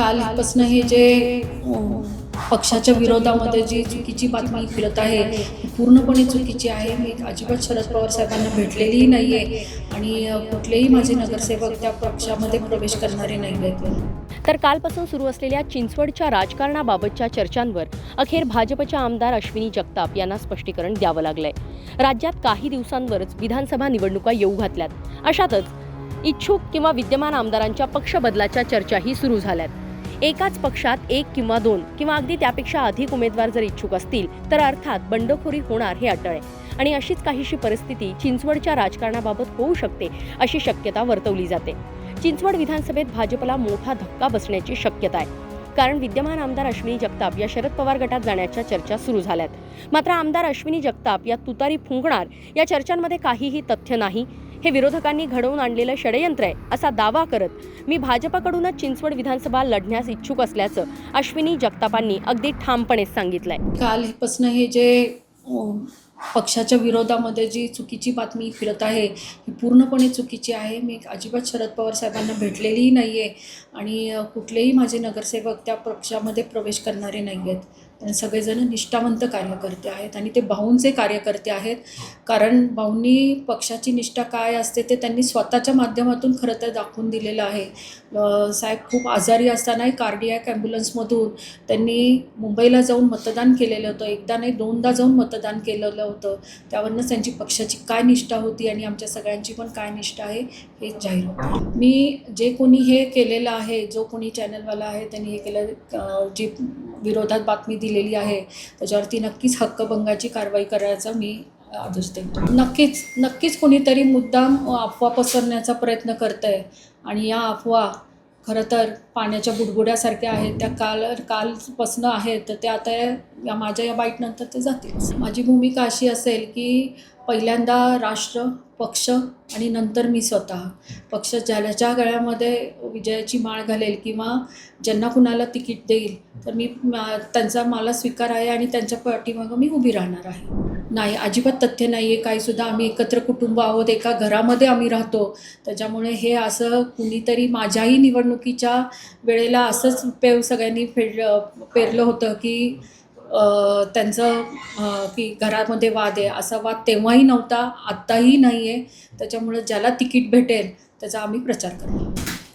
कालपासून हे जे पक्षाच्या विरोधामध्ये जी चुकीची बातमी फिरत आहे पूर्णपणे चुकीची आहे. मी अजिबात शरद पवार साहेबांना भेटलेलीही नाही आहे आणि कुठलेही माझे नगरसेवक त्या पक्षामध्ये प्रवेश करणारे नाही आहेत तर कालपासून सुरू असलेल्या चिंचवडच्या राजकारणाबाबतच्या चर्चांवर अखेर भाजपच्या आमदार अश्विनी जगताप यांना स्पष्टीकरण द्यावं लागलंय. राज्यात काही दिवसांवरच विधानसभा निवडणुका येऊ घातल्यात. अशातच इच्छुक किंवा विद्यमान आमदारांच्या पक्ष बदलाच्या चर्चाही सुरू झाल्यात. एकाच पक्षात एक किंवा दोन किंवा अगदी त्यापेक्षा अधिक उमेदवार जर इच्छुक असतील तर अर्थात बंडखोरी होणार हे अटळ आहे. आणि अशीच काहीशी परिस्थिती चिंचवडच्या राजकारणाबाबत होऊ शकते अशी शक्यता वर्तवली जाते. चिंचवड विधानसभेत भाजपला मोठा धक्का बसण्याची शक्यता आहे. कारण विद्यमान आमदार अश्विनी जगताप या शरद पवार गटात जाण्याच्या चर्चा सुरू झाल्यात. मात्र आमदार अश्विनी जगताप या तुतारी फुंकणार या चर्चांमध्ये काहीही तथ्य नाही. हे विरोधकांनी घडवून आणलेलं षडयंत्र आहे असा दावा करत मी भाजपाकडूनच चिंचवड विधानसभा लढण्यास इच्छुक असल्याचं अश्विनी जगतापांनी अगदी ठामपणे सांगितलंय. कालपासून हे जे पक्षाच्या विरोधामध्ये जी चुकीची बातमी फिरत आहे ही पूर्णपणे चुकीची आहे. मी अजिबात शरद पवार साहेबांना भेटलेलीही नाही आहे आणि कुठलेही माझे नगरसेवक त्या पक्षामध्ये प्रवेश करणारे नाही आहेत सगळेजण निष्ठावंत कार्यकर्ते आहेत आणि ते भाऊंचे कार्यकर्ते आहेत. कारण भाऊंनी पक्षाची निष्ठा काय असते ते त्यांनी स्वतःच्या माध्यमातून खरं तर दाखवून दिलेलं आहे. साहेब खूप आजारी असतानाही कार्डियाक ॲम्ब्युलन्समधून त्यांनी मुंबईला जाऊन मतदान केलेलं होतं. एकदा नाही दोनदा जाऊन मतदान केलेलं होतं. त्यावरनं त्यांची पक्षाची काय निष्ठा होती आणि आमच्या सगळ्यांची पण काय निष्ठा आहे हे जाहीर होतं. मी जे कोणी हे केलेलं आहे जो कोणी चॅनलवाला आहे त्यांनी हे केलं. जी विरोधात बातमी दिलेली आहे. त्याच्यावरती नक्कीच हक्कभंगाची कारवाई करायचा मी आदेश देतो नक्कीच नक्कीच कोणीतरी मुद्दाम अफवा पसरण्याचा प्रयत्न करत आहे आणि या अफवा खरं तर पाण्याच्या बुडबुड्यासारख्या आहेत. त्या काल कालपासनं आहेत. तर त्या आता या माझ्या या बाईटनंतर ते जातील माझी भूमिका अशी असेल की पहिल्यांदा राष्ट्र पक्ष आणि नंतर मी स्वतः. पक्ष ज्याच्या गळ्यामध्ये विजयाची माळ घालेल किंवा ज्यांना कुणाला तिकीट देईल तर मी त्यांचा मला स्वीकार आहे आणि त्यांच्या पाठीमागं मी उभी राहणार आहे. नाही अजिबात तथ्य नाही आहे काहीसुद्धा आम्ही एकत्र कुटुंब आहोत. एका घरामध्ये आम्ही राहतो. त्याच्यामुळे हे असं कुणीतरी माझ्याही निवडणुकीच्या वेळेला असंच पेव सगळ्यांनी फेड पेरलं होतं की त्यांचं की घरामध्ये वाद आहे असा वाद तेव्हाही नव्हता आत्ताही नाही आहे त्याच्यामुळं ज्याला तिकीट भेटेल त्याचा आम्ही प्रचार करतो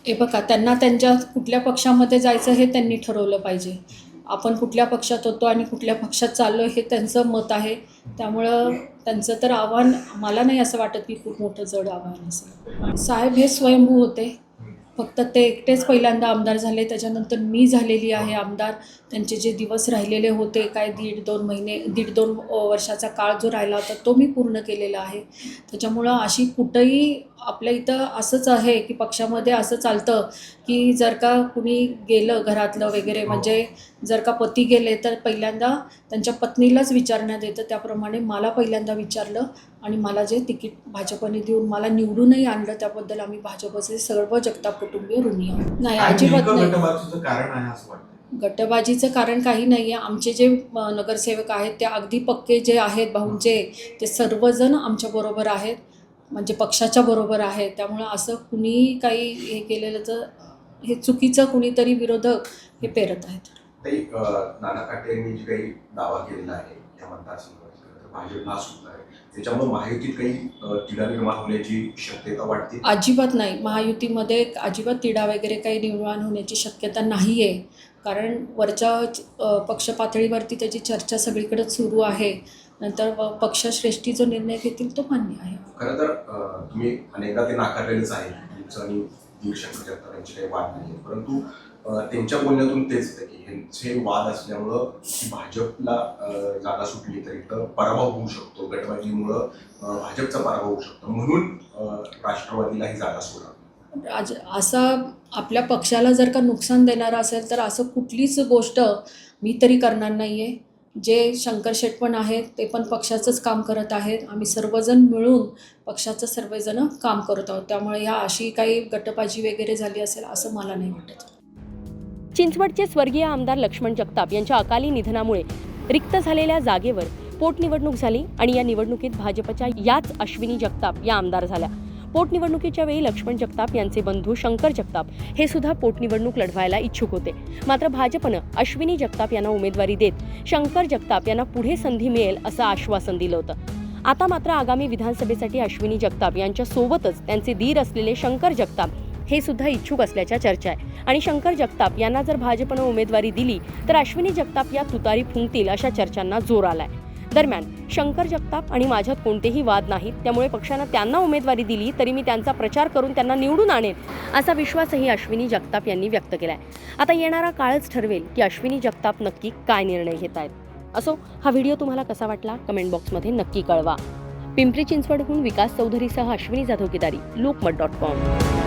हे बघा त्यांना त्यांच्या कुठल्या पक्षामध्ये जायचं हे त्यांनी ठरवलं पाहिजे. आपण कुठल्या पक्षात होतो आणि कुठल्या पक्षात चाललो हे त्यांचं मत आहे. त्यामुळं त्यांचं तर आव्हान मला नाही असं वाटत की खूप मोठं जड आव्हान असेल. साहेब हे स्वयंभू होते. फक्त ते एकटेच पहिल्यांदा आमदार झाले त्याच्यानंतर मी झालेली आहे आमदार. त्यांचे जे दिवस राहिलेले होते काय दीड दोन महिने दीड दोन वर्षाचा काळ जो राहिला होता तो मी पूर्ण केलेला आहे. त्याच्यामुळं अशी कुठंही आपल्या इथं असंच आहे की पक्षामध्ये असं चालतं की जर का कुणी गेलं घरातलं वगैरे म्हणजे जर का पती गेले तर पहिल्यांदा त्यांच्या पत्नीलाच विचारण्यात येतं. त्याप्रमाणे मला पहिल्यांदा विचारलं आणि मला जे तिकीट भाजपने देऊन मला निवडूनही आणलं त्याबद्दल आम्ही भाजपचे सर्व जगताप कुटुंबीय ऋणी आहोत. नाही अजिबात नाही. गटबाजीचं कारण काही नाही आहे. आमचे जे नगरसेवक आहेत ते अगदी पक्के जे आहेत भाऊंचे ते सर्वजण आमच्याबरोबर आहेत. म्हणजे पक्षाच्या बरोबर आहेत त्यामुळं असं कुणी काही हे केलेलं तर हे चुकीचं कुणीतरी विरोधक हे पेरत आहेत. नाना पाटील यांनी जे काही दावा केलेला आहे या मतदारसंघात भाजप आहे. त्याच्यामुळे महायुतीत काही तिढा निर्माण होण्याची शक्यता वाटते? अजिबात नाही. महायुतीमध्ये अजिबात तिढा वगैरे काही निर्माण होण्याची शक्यता नाही आहे कारण वरच्या पक्ष पातळीवरती त्याची चर्चा सगळीकडेच सुरू आहे. नंतर पक्षश्रेष्ठी जो निर्णय घेतील तो मान्य आहे. खरं तर तुम्ही अनेकदा ते नाकारलेलंच आहे. तुमचं आणि दीडशंकर जगताप यांचे काही वाद नाही परंतु त्यांच्या बोलण्यातून तेच होतं की ह्यांचे वाद असल्यामुळं भाजपला जागा सुटली तर तर पराभव होऊ शकतो. गटबाजीमुळं भाजपचा पराभव होऊ शकतो. म्हणून राष्ट्रवादीला ही जागा सोडा. आज असा आपल्या पक्षाला जर का नुकसान देणारं असेल तर असं कुठलीच गोष्ट मी तरी करणार नाही आहे जे शंकर शेट पण आहेत ते पण पक्षाचंच काम करत आहेत. आम्ही सर्वजण मिळून पक्षाचं सर्वजण काम करत आहोत. त्यामुळे ह्या अशी काही गटबाजी वगैरे झाली असेल असं मला नाही वाटत. चिंचवडचे स्वर्गीय आमदार लक्ष्मण जगताप यांच्या अकाली निधनामुळे रिक्त झालेल्या जागेवर पोटनिवडणूक झाली आणि या निवडणुकीत भाजपच्या याच अश्विनी जगताप या आमदार झाल्या. पोटनिवडणुकीच्या वेळी लक्ष्मण जगताप यांचे बंधू शंकर जगताप हे सुद्धा पोटनिवडणूक लढवायला इच्छुक होते. मात्र भाजपनं अश्विनी जगताप यांना उमेदवारी देत शंकर जगताप यांना पुढे संधी मिळेल असं आश्वासन दिलं होतं. आता मात्र आगामी विधानसभेसाठी अश्विनी जगताप यांच्या सोबतच त्यांचे दीर असलेले शंकर जगताप हे सुद्धा इच्छुक असल्याच्या चर्चा आहे. आणि शंकर जगताप यांना जर भाजपनं उमेदवारी दिली तर अश्विनी जगताप या तुतारी फुंकतील अशा चर्चांना जोर आलाय. दरम्यान शंकर जगताप आणि माझ्यात कोणतेही वाद नाहीत. त्यामुळे पक्षानं त्यांना उमेदवारी दिली तरी मी त्यांचा प्रचार करून त्यांना निवडून आणेन असा विश्वासही अश्विनी जगताप यांनी व्यक्त केलाय. आता येणारा काळच ठरवेल की अश्विनी जगताप नक्की काय निर्णय घेत आहेत असो हा व्हिडिओ तुम्हाला कसा वाटला कमेंट बॉक्समध्ये नक्की कळवा. पिंपरी चिंचवडहून विकास चौधरीसह अश्विनी जाधव केदारी लोकमत डॉट कॉम.